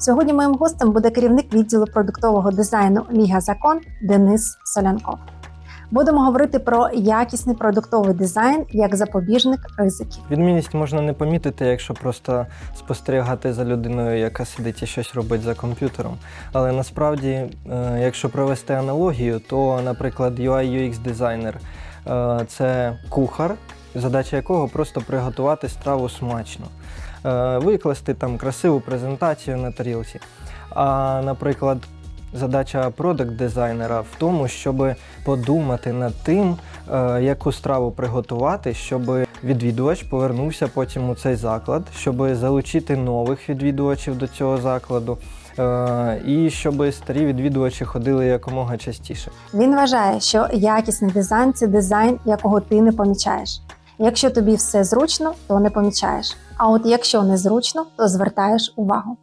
Сьогодні моїм гостем буде керівник відділу продуктового дизайну Ліга Закон Денис Солянков. Будемо говорити про якісний продуктовий дизайн як запобіжник ризиків. Відмінність можна не помітити, якщо просто спостерігати за людиною, яка сидить і щось робить за комп'ютером. Але насправді, е, якщо провести аналогію, то, наприклад, UI UX дизайнер е, це кухар, задача якого просто приготувати страву смачно, Е, викласти там красиву презентацію на тарілці. А, наприклад, задача продакт-дизайнера в тому, щоб подумати над тим, е, яку страву приготувати, щоб відвідувач повернувся потім у цей заклад, щоб залучити нових відвідувачів до цього закладу, е, і щоб старі відвідувачі ходили якомога частіше. Він вважає, що якісний дизайн це дизайн, якого ти не помічаєш. Якщо тобі все зручно, то не помічаєш. А от якщо не зручно, то звертаєш увагу.